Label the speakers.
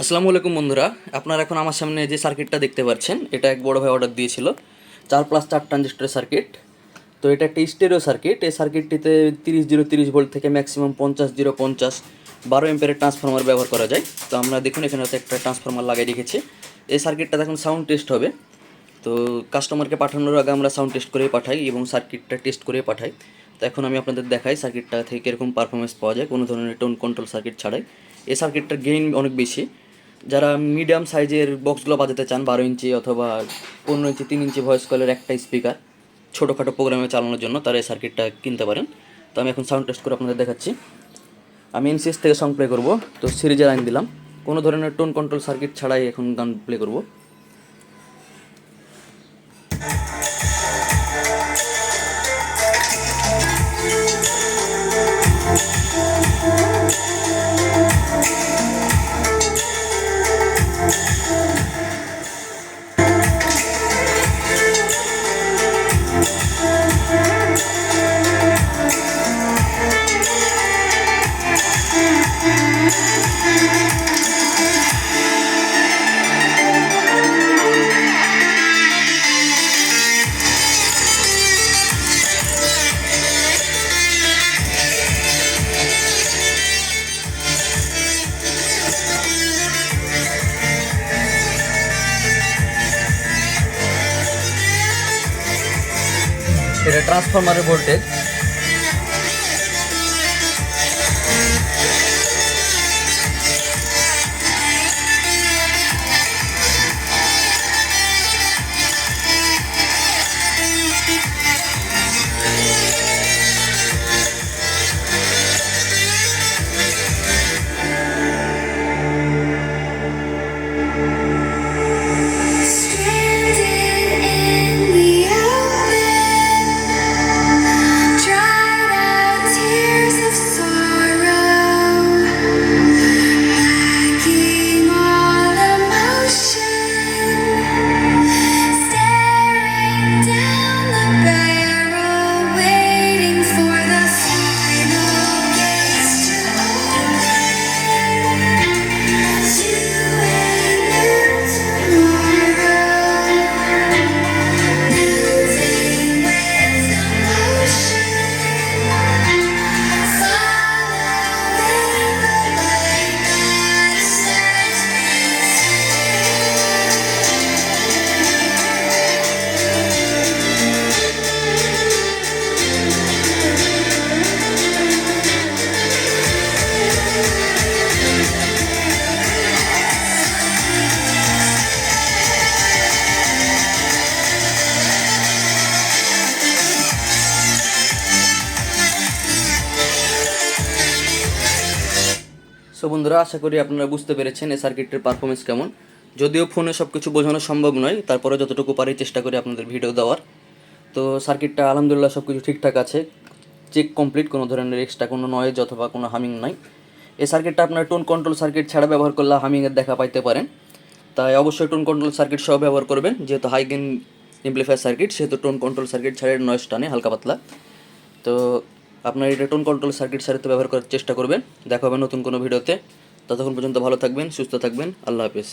Speaker 1: আসসালামু আলাইকুম বন্ধুরা। আপনারা এখন আমার সামনে যে সার্কিটটা দেখতে পাচ্ছেন, এটা এক বড় ভাই অর্ডার দিয়েছিল। চার প্লাস চার ট্রানজিস্টরের সার্কিট তো এটা একটা স্টেরিও সার্কিট এই সার্কিটটিতে তিরিশ জিরো তিরিশ ভোল্ট থেকে ম্যাক্সিমাম পঞ্চাশ জিরো পঞ্চাশ বারো এম্পের ট্রান্সফর্মার ব্যবহার করা যায়। তো আমরা দেখুন, এখানে হয়তো একটা ট্রান্সফর্মার লাগিয়ে রেখেছি। এই সার্কিটটা এখন সাউন্ড টেস্ট হবে। তো কাস্টমারকে পাঠানোর আগে আমরা সাউন্ড টেস্ট করে পাঠাই এবং সার্কিটটা টেস্ট করে পাঠাই। তো এখন আমি আপনাদের দেখাই সার্কিটটা থেকে কীরকম পারফরমেন্স পাওয়া যায়। কোনো ধরনের টোন কন্ট্রোল সার্কিট ছাড়াই। এই সার্কিটটার গেইন অনেক বেশি। যারা মিডিয়াম সাইজের বক্সগুলো বাজাতে চান, বারো ইঞ্চি অথবা পনেরো ইঞ্চি, তিন ইঞ্চি ভয়েস কলের একটা স্পিকার ছোটোখাটো প্রোগ্রামে চালানোর জন্য তারা এই সার্কিটটা কিনতে পারেন। তো আমি এখন সাউন্ড টেস্ট করে আপনাদের দেখাচ্ছি। আমি এনসিএস থেকে সং প্লে করব, তো সিরিজের আইন দিলাম। কোনো ধরনের টোন কন্ট্রোল সার্কিট ছাড়াই এখন গান প্লে করব। এটা ট্রান্সফরমারের ভোল্টেজ সো বন্ধুরা, আশা করি আপনারা বুঝতে পেরেছেন এই সার্কিটের পারফরমেন্স কেমন। যদিও ফোনে সব কিছু বোঝানো সম্ভব নয়, তারপরে যতটুকু পারি চেষ্টা করি আপনাদের ভিডিও দেওয়ার। তো সার্কিটটা আলহামদুলিল্লাহ সব কিছু ঠিকঠাক আছে। চেক কমপ্লিট কোনো ধরনের এক্সট্রা কোনো নয়েজ অথবা কোনো হামিং নাই। এই সার্কিটটা আপনার টোন কন্ট্রোল সার্কিট ছাড়া ব্যবহার করলে হামিংয়ের দেখা পাইতে পারেন। তাই অবশ্যই টোন কন্ট্রোল সার্কিট সহ ব্যবহার করবেন, যেহেতু হাই গেন এমপ্লিফায়ার সার্কিট সেহেতু টোন কন্ট্রোল সার্কিট ছাড়া নয়েজ টানে হালকা পাতলা। তো আপনার এটা টোন কন্ট্রোল সার্কিট সারিতে ব্যবহার করার চেষ্টা করবেন। দেখা হবে নতুন কোনো ভিডিওতে। ততক্ষণ পর্যন্ত ভালো থাকবেন, সুস্থ থাকবেন। আল্লাহ হাফিজ।